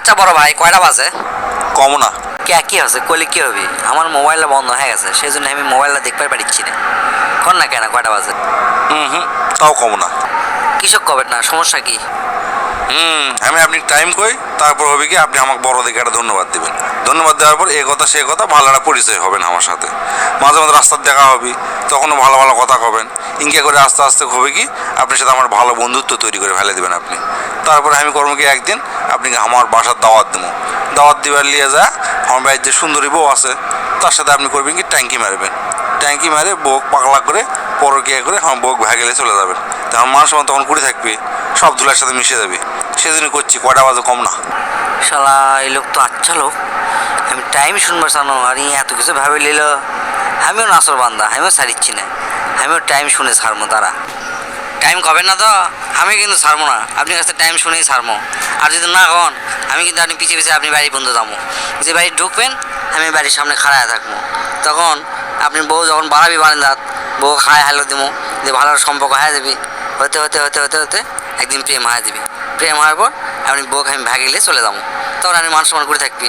আচ্ছা বড় ভাই কয়টা বাজে? কম না। কে কি আছে কইলে কি হবে? আমার মোবাইলটা বন্ধ হয়ে গেছে সেই জন্য আমি মোবাইলটা দেখতে পারিচ্ছি না। কোন না কেন কয়টা বাজে? হুম হুম তাও কম না। কৃষক কবেন না সমস্যা কি? হুম, আমি আপনি টাইম কই, তারপর হবে কি আপনি আমাকে বড় দিকে একটা ধন্যবাদ দিবেন। ধন্যবাদ দেওয়ার পর এ কথা সে কথা ভালো একটা পরিচয় হবেন আমার সাথে। মাঝে মাঝে রাস্তার দেখা হবে, তখনও ভালো ভালো কথা কবেন। ইনকে করে আস্তে আস্তে হবে কি, আপনার সাথে আমার ভালো বন্ধুত্ব তৈরি করে ফেলে দেবেন আপনি। তারপরে আমি করব কি একদিন, আপনি আমার বাসার দাওয়াত দেবো দাওয়াত দিবার লিয়ে যা, আমার বাড়ির যে সুন্দরী বউ আছে, তার সাথে আপনি করবেন কি, ট্যাঙ্কি মারবেন। ট্যাঙ্কি মারে বোক পাগলা করে পরকিয়া করে আমার বোক ভাগেলে চলে যাবেন তা আমার মানুষ আমার তখন কুড়ি থাকবে, সব ধুলার সাথে মিশে যাবে। সেজন্য করছি কটা বাজে কম না। শালা, এই লোক তো আচ্ছা লোক। আমি টাইম শুনবার জানো আর এত কিছু ভাবে নিল আমিও নাসর বান্দা, আমিও ছাড়িচ্ছি না। আমিও টাইম শুনে ছাড়বো তারা। টাইম কবেন না তো? আমি কিন্তু ছাড়বো না। আপনি কাছে টাইম শুনেই ছাড়বো। আর যদি না কন আমি কিন্তু আপনি পিছিয়ে পিছিয়ে আপনি বাড়ি বন্ধ যাব। যে বাড়ি ঢুকবেন, আমি বাড়ির সামনে খাড়ায় থাকব। তখন আপনি বউ যখন বাড়াবি বারান্দাত বউ খায় হালো দিবো যে ভালো সম্পর্ক হয়ে যাবি হতে হতে হতে হতে হতে একদিন প্রেম হয়ে দিবি প্রেম হওয়ার পর আপনি বউকে আমি ভাগিলে চলে যাব। তখন আপনি মান সম্মান করে থাকবি।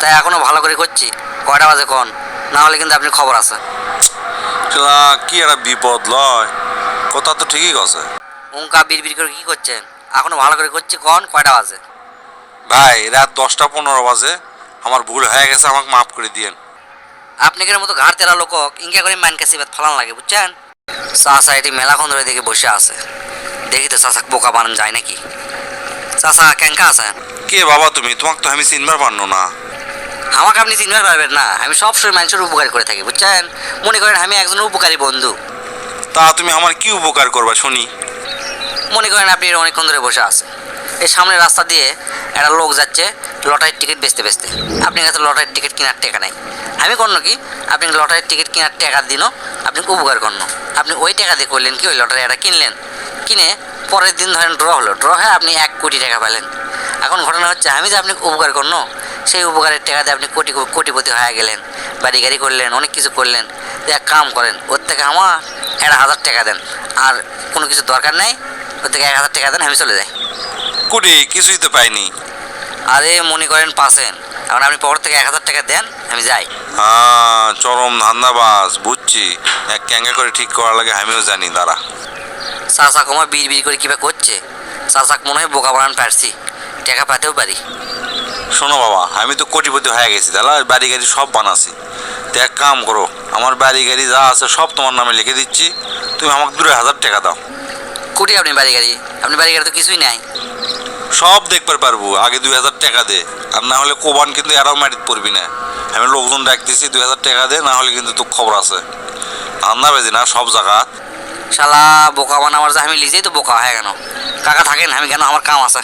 তাই এখনও ভালো করে করছি কয়টা বাজে কন? না হলে কিন্তু আপনি খবর আছে। কি একটা বিপদ লয়। কথা তো ঠিকই আছে উঙ্কা বিড় করে কী করছেন এখনও ভালো করে করছি কন কয়টা বাজে? ভাই রাত দশটা পনেরো বাজে। আমার ভুল হয়ে গেছে আমাকে মাফ করে দিয়েন। আপনাদের মতো ঘাট তেরা লোক ইনকা করে মাইন কাছে ফালান লাগে বুঝছেন? চাষা এটি মেলাক্ষণ ধরে দেখে বসে আছে। দেখি তো চাষা বোকা বানান যায় নাকি? চাষা ক্যাঙ্কা আছেন কে বাবা তুমি? তোমাকে তো আমি চিনবার পারনো না। আমাকে আপনি চিনবার পারবেন না। আমি সবসময় মানুষের উপকার করে থাকি বুঝছেন? মনে করেন আমি একজন উপকারী বন্ধু। তা তুমি আমার কি উপকার করবা শুনি। মনে করেন আপনি অনেকক্ষণ ধরে বসে আছেন। এই সামনের রাস্তা দিয়ে একটা লোক যাচ্ছে লটারির টিকিট বেচতে বেচতে। আপনি কাছে লটারির টিকিট কেনার টাকা নাই। আমি করল কি? আপনি লটারির টিকিট কেনার টাকা দিনও আপনি উপকার করল আপনি ওই টাকা দিয়ে করলেন কি? ওই লটারি একটা কিনলেন। কিনে পরের দিন ধরেন ড্র হলো। ড্র হয়ে আপনি এক কোটি টাকা পেলেন। এখন ঘটনা হচ্ছে, আমি যে আপনি উপকার করল সেই উপকারের টাকা দিয়ে আপনি কোটি, কোটিপতি হয়ে গেলেন। বাড়ি গাড়ি করলেন, অনেক কিছু করলেন। এক কাম করেন, ওর থেকে আমার একটা হাজার টাকা দেন। আর কোনো কিছু দরকার নাই ওর থেকে এক হাজার টাকা দেন আমি চলে যাই। কুড়ি কিছুই তো পাইনি। আরে মনে করেন পাসেন এখন আপনি পকেট থেকে এক হাজার টাকা দেন আমি যাই। হ্যাঁ চরম ধান্দাবাজ বুঝছি। এক ক্যাঙ্গা করে ঠিক করার লাগে আমিও জানি দাঁড়া। চাষা কমা বিড় বিড় করে কিবা করছে। চাষাক মনে হয় বোকা বানান পারছি। টাকা পাতেও পারি। শোনো বাবা আমি তো কোটিপতি হয়ে গেছি দাদা বাড়ি গাড়ি সব বানাছি। তো এক কাম করো আমার বাড়ি গাড়ি যা আছে সব তোমার নামে লিখে দিচ্ছি। তুমি আমাকে দু হাজার টাকা দাও। কুটি আপনি বাড়ি গাড়ি? আপনি বাড়ি গাড়ি তো কিছুই নাই। সব দেখবার পারব আগে দুই হাজার টাকা দে। আর না হলে কোবান কিন্তু এরাও মাটিতে পড়বি না। আমি লোকজন ডাকতেছি দুই হাজার টাকা দে না হলে কিন্তু তোর খবর আছে। রান্না বেজি না সব জায়গা শালা বোকা বানাবার যে আমি লিজেই তো বোকা হয় কেন? কাকা থাকেন আমি কেন? আমার কাম আছে।